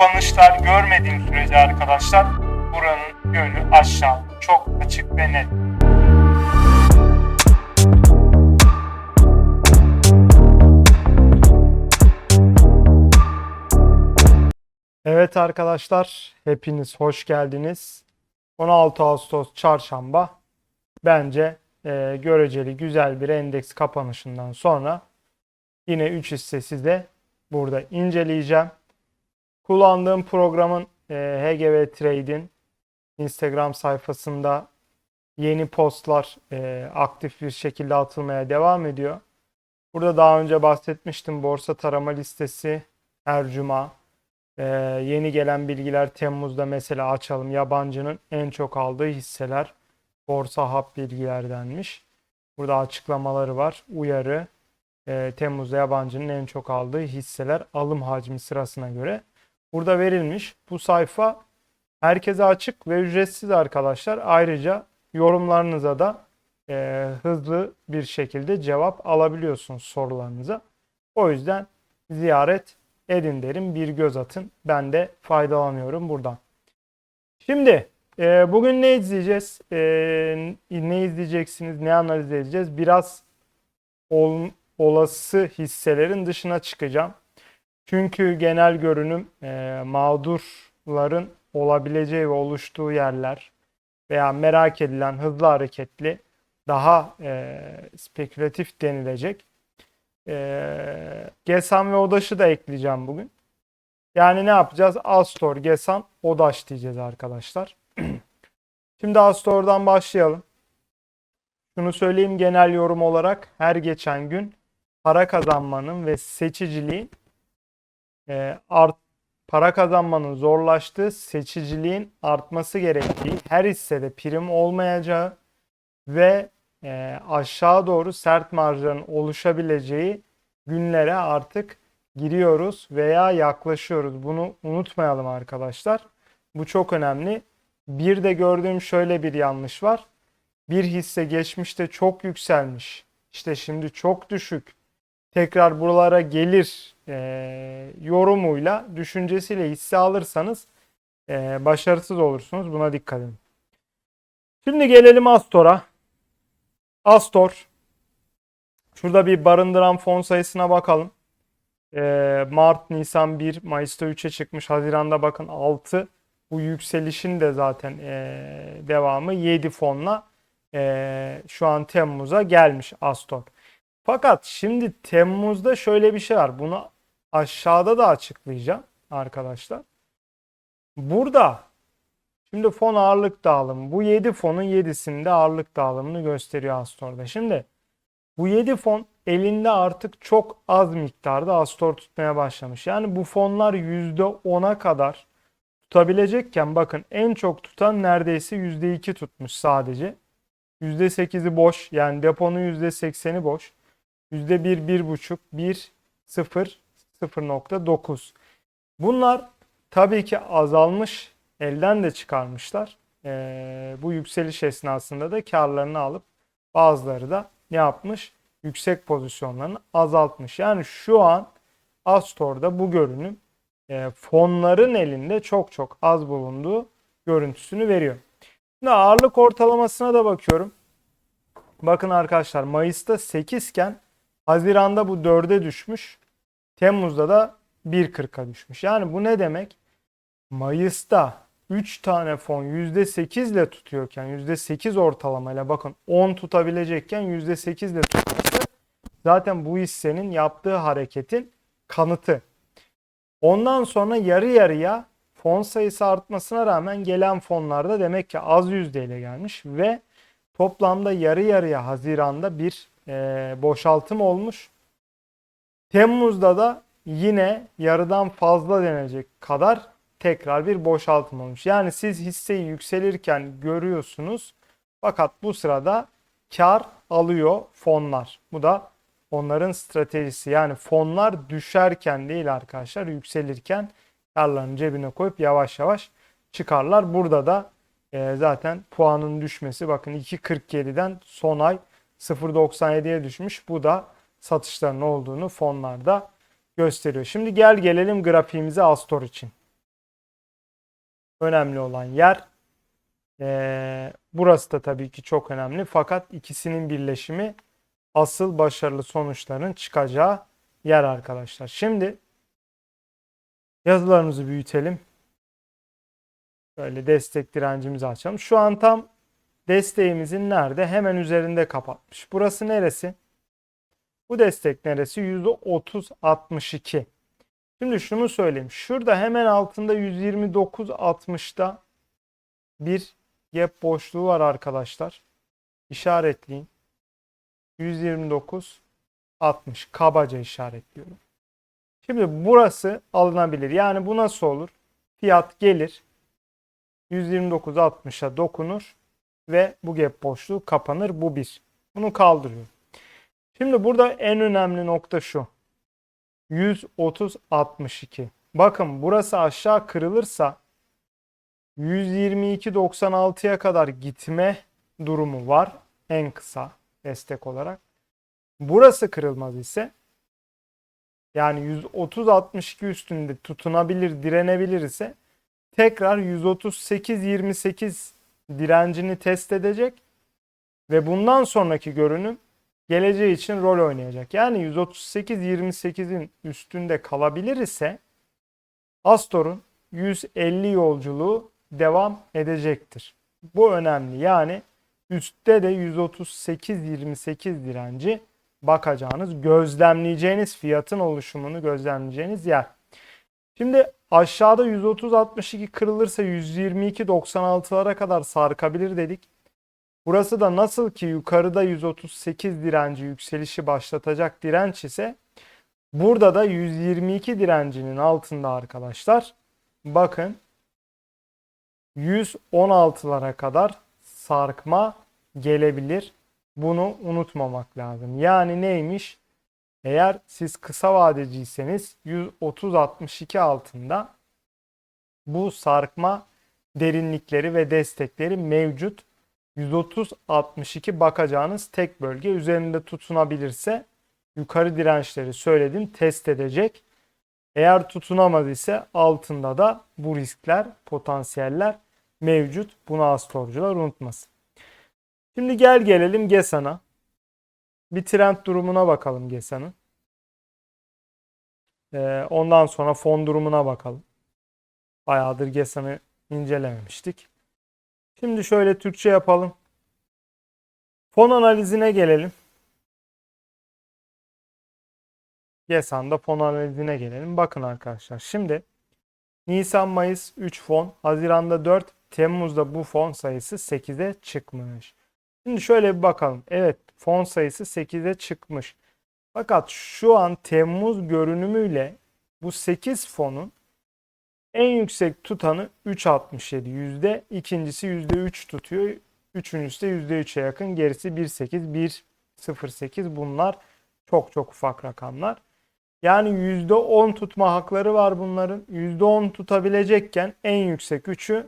Kapanışlar görmediğim sürece arkadaşlar buranın yönü aşağı. Çok açık ve net. Evet arkadaşlar, hepiniz hoş geldiniz. 16 Ağustos Çarşamba. Bence e, göreceli güzel bir endeks kapanışından sonra yine 3 hisse size burada inceleyeceğim. Kullandığım programın e, HGV Trade'in Instagram sayfasında yeni postlar e, aktif bir şekilde atılmaya devam ediyor. Burada daha önce bahsetmiştim borsa tarama listesi her cuma. Ee, yeni gelen bilgiler Temmuz'da mesela açalım. Yabancının en çok aldığı hisseler borsa hap bilgilerdenmiş. Burada açıklamaları var. Uyarı e, Temmuz'da yabancının en çok aldığı hisseler alım hacmi sırasına göre. Burada verilmiş. Bu sayfa herkese açık ve ücretsiz arkadaşlar. Ayrıca yorumlarınıza da e, hızlı bir şekilde cevap alabiliyorsunuz sorularınıza. O yüzden ziyaret edin derim. Bir göz atın. Ben de faydalanıyorum buradan. Şimdi e, bugün ne izleyeceğiz? E, ne izleyeceksiniz? Ne analiz edeceğiz? Biraz ol, olası hisselerin dışına çıkacağım. Çünkü genel görünüm e, mağdurların olabileceği ve oluştuğu yerler veya merak edilen hızlı hareketli daha e, spekülatif denilecek e, Gesan ve Odaş'ı da ekleyeceğim bugün. Yani ne yapacağız? Astor, Gesan, Odaş diyeceğiz arkadaşlar. Şimdi Astor'dan başlayalım. Şunu söyleyeyim genel yorum olarak her geçen gün para kazanmanın ve seçiciliğin e, art, para kazanmanın zorlaştığı, seçiciliğin artması gerektiği, her hissede prim olmayacağı ve e, aşağı doğru sert marjların oluşabileceği günlere artık giriyoruz veya yaklaşıyoruz. Bunu unutmayalım arkadaşlar. Bu çok önemli. Bir de gördüğüm şöyle bir yanlış var. Bir hisse geçmişte çok yükselmiş. İşte şimdi çok düşük. Tekrar buralara gelir e, yorumuyla, düşüncesiyle hisse alırsanız e, başarısız olursunuz. Buna dikkat edin. Şimdi gelelim Astor'a. Astor. Şurada bir barındıran fon sayısına bakalım. Ee, Mart, Nisan 1, Mayıs'ta 3'e çıkmış. Haziran'da bakın 6. Bu yükselişin de zaten ee, devamı 7 fonla ee, şu an Temmuz'a gelmiş Astor. Fakat şimdi Temmuz'da şöyle bir şey var. Bunu aşağıda da açıklayacağım arkadaşlar. Burada Şimdi fon ağırlık dağılımı. Bu 7 fonun 7'sinde ağırlık dağılımını gösteriyor Astor'da. Şimdi bu 7 fon elinde artık çok az miktarda Astor tutmaya başlamış. Yani bu fonlar %10'a kadar tutabilecekken bakın en çok tutan neredeyse %2 tutmuş sadece. %8'i boş yani deponun %80'i boş. %1, 1,5, 1, 0, 0.9. Bunlar tabii ki azalmış elden de çıkarmışlar. E, bu yükseliş esnasında da karlarını alıp bazıları da ne yapmış? Yüksek pozisyonlarını azaltmış. Yani şu an Astor'da bu görünüm e, fonların elinde çok çok az bulunduğu görüntüsünü veriyor. Şimdi ağırlık ortalamasına da bakıyorum. Bakın arkadaşlar Mayıs'ta 8 iken Haziran'da bu 4'e düşmüş. Temmuz'da da 1.40'a düşmüş. Yani bu ne demek? Mayıs'ta 3 tane fon %8 ile tutuyorken %8 ortalamayla bakın 10 tutabilecekken %8 ile tutması zaten bu hissenin yaptığı hareketin kanıtı. Ondan sonra yarı yarıya fon sayısı artmasına rağmen gelen fonlarda demek ki az yüzdeyle gelmiş ve toplamda yarı yarıya Haziran'da bir e, boşaltım olmuş. Temmuz'da da yine yarıdan fazla denecek kadar tekrar bir boşaltım olmuş. Yani siz hisseyi yükselirken görüyorsunuz fakat bu sırada kar alıyor fonlar. Bu da onların stratejisi. Yani fonlar düşerken değil arkadaşlar yükselirken karlarını cebine koyup yavaş yavaş çıkarlar. Burada da e, zaten puanın düşmesi bakın 2.47'den son ay 0.97'ye düşmüş. Bu da satışların olduğunu fonlarda gösteriyor. Şimdi gel gelelim grafiğimize Astor için. Önemli olan yer e, burası da tabii ki çok önemli. Fakat ikisinin birleşimi asıl başarılı sonuçların çıkacağı yer arkadaşlar. Şimdi yazılarımızı büyütelim. Böyle destek direncimizi açalım. Şu an tam desteğimizin nerede? Hemen üzerinde kapatmış. Burası neresi? Bu destek neresi? %30.62. Şimdi şunu söyleyeyim. Şurada hemen altında 129.60'da bir gap boşluğu var arkadaşlar. İşaretleyin. 129 60 kabaca işaretliyorum. Şimdi burası alınabilir. Yani bu nasıl olur? Fiyat gelir 129 60'a dokunur ve bu gap boşluğu kapanır. Bu bir. Bunu kaldırıyor. Şimdi burada en önemli nokta şu. 130 62. Bakın burası aşağı kırılırsa 122.96'ya kadar gitme durumu var en kısa destek olarak. Burası kırılmaz ise yani 130-62 üstünde tutunabilir, direnebilir ise tekrar 138-28 direncini test edecek ve bundan sonraki görünüm geleceği için rol oynayacak. Yani 138-28'in üstünde kalabilir ise Astor'un 150 yolculuğu devam edecektir. Bu önemli. Yani üstte de 138-28 direnci bakacağınız, gözlemleyeceğiniz fiyatın oluşumunu gözlemleyeceğiniz yer. Şimdi aşağıda 130-62 kırılırsa 122-96'lara kadar sarkabilir dedik. Burası da nasıl ki yukarıda 138 direnci yükselişi başlatacak direnç ise burada da 122 direncinin altında arkadaşlar bakın 116'lara kadar sarkma gelebilir. Bunu unutmamak lazım. Yani neymiş? Eğer siz kısa vadeciyseniz 130-62 altında bu sarkma derinlikleri ve destekleri mevcut. 130-62 bakacağınız tek bölge üzerinde tutunabilirse yukarı dirençleri söyledim test edecek. Eğer tutunamaz ise altında da bu riskler, potansiyeller mevcut. Bunu astorcular unutmasın. Şimdi gel gelelim GESAN'a. Bir trend durumuna bakalım GESAN'ın. Ee, ondan sonra fon durumuna bakalım. Bayağıdır GESAN'ı incelememiştik. Şimdi şöyle Türkçe yapalım. Fon analizine gelelim. GESAN'da fon analizine gelelim. Bakın arkadaşlar şimdi Nisan, Mayıs 3 fon, Haziran'da 4, Temmuz'da bu fon sayısı 8'e çıkmış. Şimdi şöyle bir bakalım. Evet fon sayısı 8'e çıkmış. Fakat şu an Temmuz görünümüyle bu 8 fonun en yüksek tutanı 3.67 yüzde. ikincisi yüzde 3 tutuyor. Üçüncüsü de yüzde 3'e yakın. Gerisi 1.8, 1.08 bunlar çok çok ufak rakamlar. Yani yüzde 10 tutma hakları var bunların. Yüzde 10 tutabilecekken en yüksek 3'ü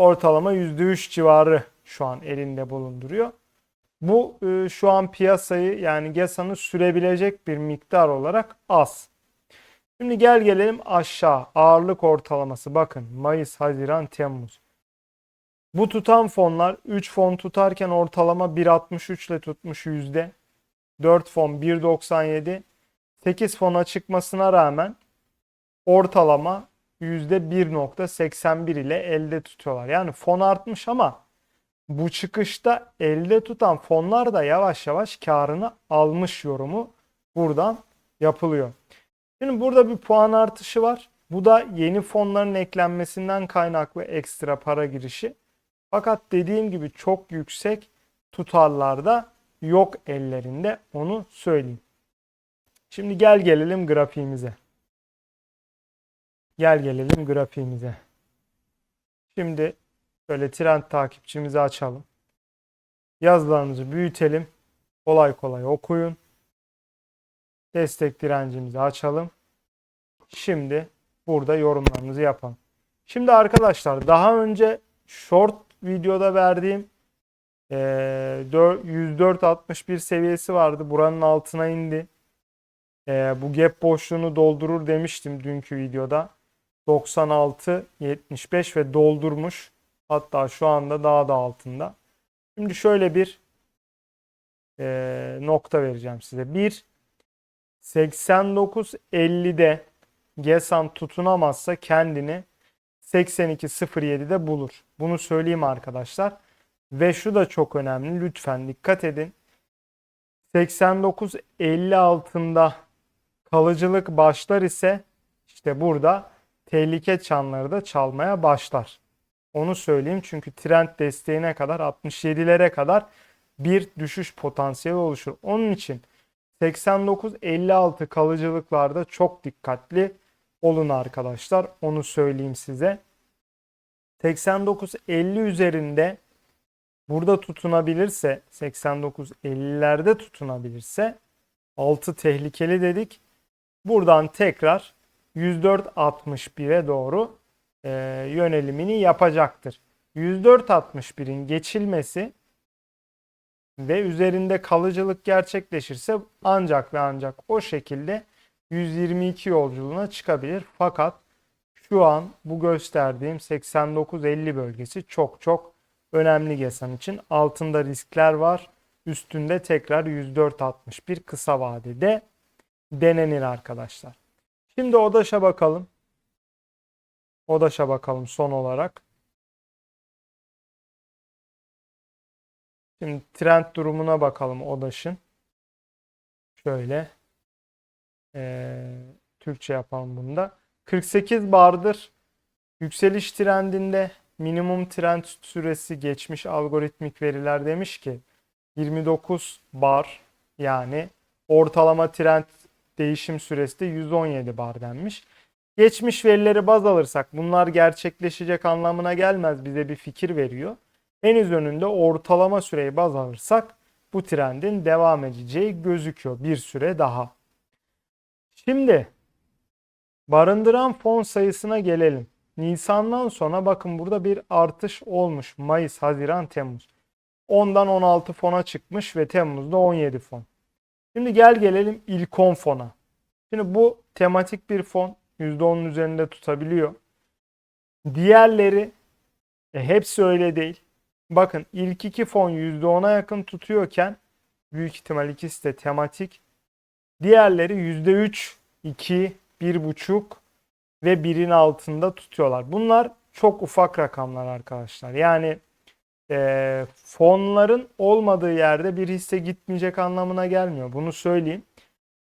ortalama yüzde 3 civarı şu an elinde bulunduruyor. Bu e, şu an piyasayı yani GESA'nı sürebilecek bir miktar olarak az. Şimdi gel gelelim aşağı. Ağırlık ortalaması bakın Mayıs, Haziran, Temmuz. Bu tutan fonlar 3 fon tutarken ortalama 1.63 ile tutmuş yüzde. 4 fon 1.97. 8 fona çıkmasına rağmen ortalama %1.81 ile elde tutuyorlar. Yani fon artmış ama bu çıkışta elde tutan fonlar da yavaş yavaş karını almış yorumu buradan yapılıyor. Şimdi burada bir puan artışı var. Bu da yeni fonların eklenmesinden kaynaklı ekstra para girişi. Fakat dediğim gibi çok yüksek tutarlarda yok ellerinde onu söyleyeyim. Şimdi gel gelelim grafiğimize. Gel gelelim grafiğimize. Şimdi böyle trend takipçimizi açalım. Yazılarımızı büyütelim. Kolay kolay okuyun. Destek direncimizi açalım. Şimdi burada yorumlarımızı yapalım. Şimdi arkadaşlar daha önce short videoda verdiğim eee, dör- 104.61 seviyesi vardı. Buranın altına indi. Bu gap boşluğunu doldurur demiştim dünkü videoda. 96.75 ve doldurmuş. Hatta şu anda daha da altında. Şimdi şöyle bir eee, nokta vereceğim size. 1 89.50'de Gesan tutunamazsa kendini 82.07'de bulur. Bunu söyleyeyim arkadaşlar. Ve şu da çok önemli. Lütfen dikkat edin. 89.50 altında kalıcılık başlar ise işte burada tehlike çanları da çalmaya başlar. Onu söyleyeyim çünkü trend desteğine kadar 67'lere kadar bir düşüş potansiyeli oluşur. Onun için 89-56 kalıcılıklarda çok dikkatli olun arkadaşlar. Onu söyleyeyim size. 89-50 üzerinde burada tutunabilirse 89-50'lerde tutunabilirse 6 tehlikeli dedik. Buradan tekrar 104.61'e doğru e, yönelimini yapacaktır. 104.61'in geçilmesi ve üzerinde kalıcılık gerçekleşirse ancak ve ancak o şekilde 122 yolculuğuna çıkabilir. Fakat şu an bu gösterdiğim 89-50 bölgesi çok çok önemli GESAN için. Altında riskler var. Üstünde tekrar 104.61 kısa vadede denenir arkadaşlar. Şimdi ODAŞ'a bakalım. ODAŞ'a bakalım son olarak. Şimdi trend durumuna bakalım ODAŞ'ın. Şöyle eee, Türkçe yapalım bunda. 48 bardır yükseliş trendinde minimum trend süresi geçmiş algoritmik veriler demiş ki 29 bar yani ortalama trend değişim süresi de 117 bar denmiş. Geçmiş verileri baz alırsak bunlar gerçekleşecek anlamına gelmez bize bir fikir veriyor. Henüz önünde ortalama süreyi baz alırsak bu trendin devam edeceği gözüküyor bir süre daha. Şimdi barındıran fon sayısına gelelim. Nisan'dan sonra bakın burada bir artış olmuş. Mayıs, Haziran, Temmuz. 10'dan 16 fona çıkmış ve Temmuz'da 17 fon. Şimdi gel gelelim ilk 10 fona. Şimdi bu tematik bir fon. %10'un üzerinde tutabiliyor. Diğerleri e, hepsi öyle değil. Bakın ilk iki fon %10'a yakın tutuyorken büyük ihtimal ikisi de tematik. Diğerleri %3, 2, 1,5 ve 1'in altında tutuyorlar. Bunlar çok ufak rakamlar arkadaşlar. Yani e, fonların olmadığı yerde bir hisse gitmeyecek anlamına gelmiyor. Bunu söyleyeyim.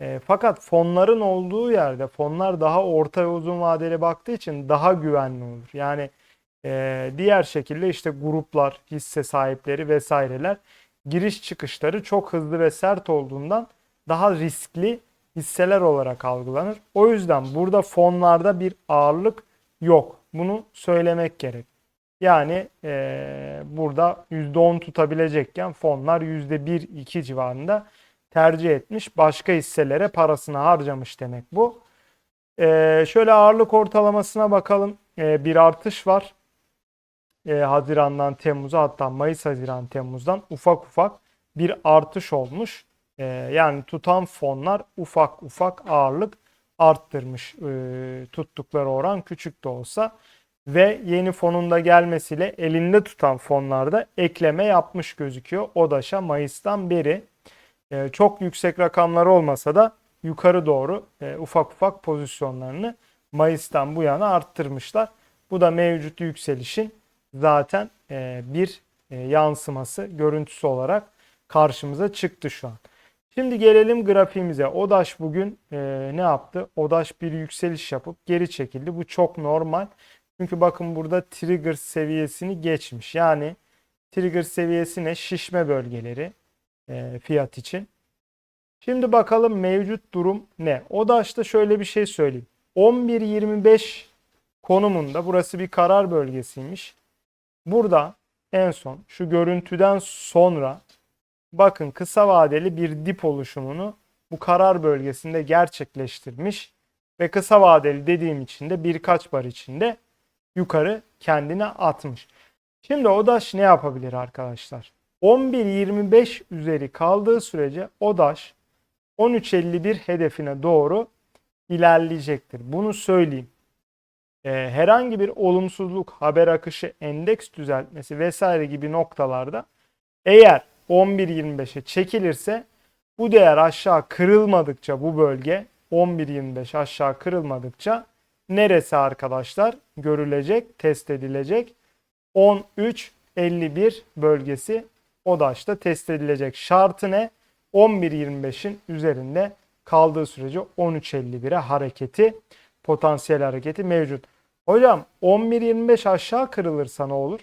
E, fakat fonların olduğu yerde fonlar daha orta ve uzun vadeli baktığı için daha güvenli olur. Yani e, diğer şekilde işte gruplar, hisse sahipleri vesaireler giriş çıkışları çok hızlı ve sert olduğundan daha riskli hisseler olarak algılanır. O yüzden burada fonlarda bir ağırlık yok. Bunu söylemek gerek. Yani e, burada %10 tutabilecekken fonlar %1-2 civarında tercih etmiş. Başka hisselere parasını harcamış demek bu. E, şöyle ağırlık ortalamasına bakalım. E, bir artış var. E, Haziran'dan Temmuz'a hatta Mayıs, Haziran, Temmuz'dan ufak ufak bir artış olmuş. E, yani tutan fonlar ufak ufak ağırlık arttırmış. E, tuttukları oran küçük de olsa ve yeni fonun da gelmesiyle elinde tutan fonlarda ekleme yapmış gözüküyor. ODAŞ'a Mayıs'tan beri e, çok yüksek rakamlar olmasa da yukarı doğru e, ufak ufak pozisyonlarını Mayıs'tan bu yana arttırmışlar. Bu da mevcut yükselişin zaten e, bir e, yansıması, görüntüsü olarak karşımıza çıktı şu an. Şimdi gelelim grafiğimize. ODAŞ bugün e, ne yaptı? ODAŞ bir yükseliş yapıp geri çekildi. Bu çok normal. Çünkü bakın burada trigger seviyesini geçmiş. Yani trigger seviyesi ne? Şişme bölgeleri e, fiyat için. Şimdi bakalım mevcut durum ne? ODAŞ'ta şöyle bir şey söyleyeyim. 11.25 konumunda burası bir karar bölgesiymiş. Burada en son şu görüntüden sonra bakın kısa vadeli bir dip oluşumunu bu karar bölgesinde gerçekleştirmiş ve kısa vadeli dediğim için de birkaç bar içinde yukarı kendine atmış. Şimdi ODAŞ ne yapabilir arkadaşlar? 11.25 üzeri kaldığı sürece ODAŞ 13.51 hedefine doğru ilerleyecektir. Bunu söyleyeyim. Ee, herhangi bir olumsuzluk, haber akışı, endeks düzeltmesi vesaire gibi noktalarda eğer 11.25'e çekilirse bu değer aşağı kırılmadıkça bu bölge 11.25 aşağı kırılmadıkça neresi arkadaşlar görülecek, test edilecek? 13.51 bölgesi ODAŞ'ta test edilecek. Şartı ne? 11.25'in üzerinde kaldığı sürece 13.51'e hareketi, potansiyel hareketi mevcut. Hocam 11.25 aşağı kırılırsa ne olur?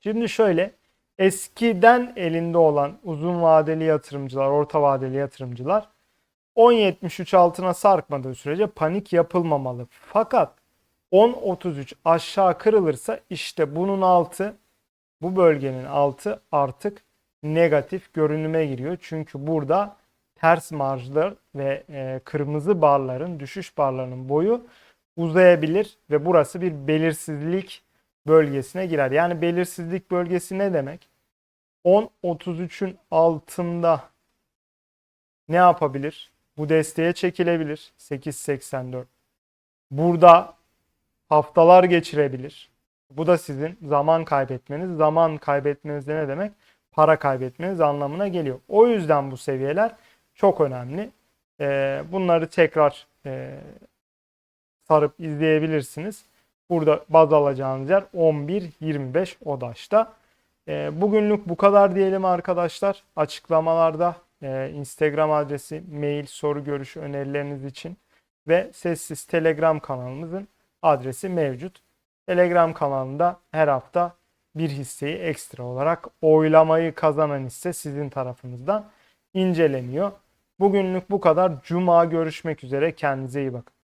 Şimdi şöyle eskiden elinde olan uzun vadeli yatırımcılar, orta vadeli yatırımcılar 10.73 altına sarkmadığı sürece panik yapılmamalı. Fakat 10.33 aşağı kırılırsa işte bunun altı bu bölgenin altı artık negatif görünüme giriyor. Çünkü burada ters marjlar ve e, kırmızı barların, düşüş barlarının boyu uzayabilir ve burası bir belirsizlik bölgesine girer. Yani belirsizlik bölgesi ne demek? 10.33'ün altında ne yapabilir? Bu desteğe çekilebilir. 8.84. Burada haftalar geçirebilir. Bu da sizin zaman kaybetmeniz. Zaman kaybetmeniz de ne demek? Para kaybetmeniz anlamına geliyor. O yüzden bu seviyeler çok önemli. Ee, bunları tekrar e, sarıp izleyebilirsiniz. Burada baz alacağınız yer 11.25 ODAŞ'ta. Ee, bugünlük bu kadar diyelim arkadaşlar. Açıklamalarda e, Instagram adresi, mail, soru, görüş önerileriniz için ve sessiz Telegram kanalımızın adresi mevcut. Telegram kanalında her hafta bir hisseyi ekstra olarak oylamayı kazanan hisse sizin tarafınızdan inceleniyor. Bugünlük bu kadar. Cuma görüşmek üzere. Kendinize iyi bakın.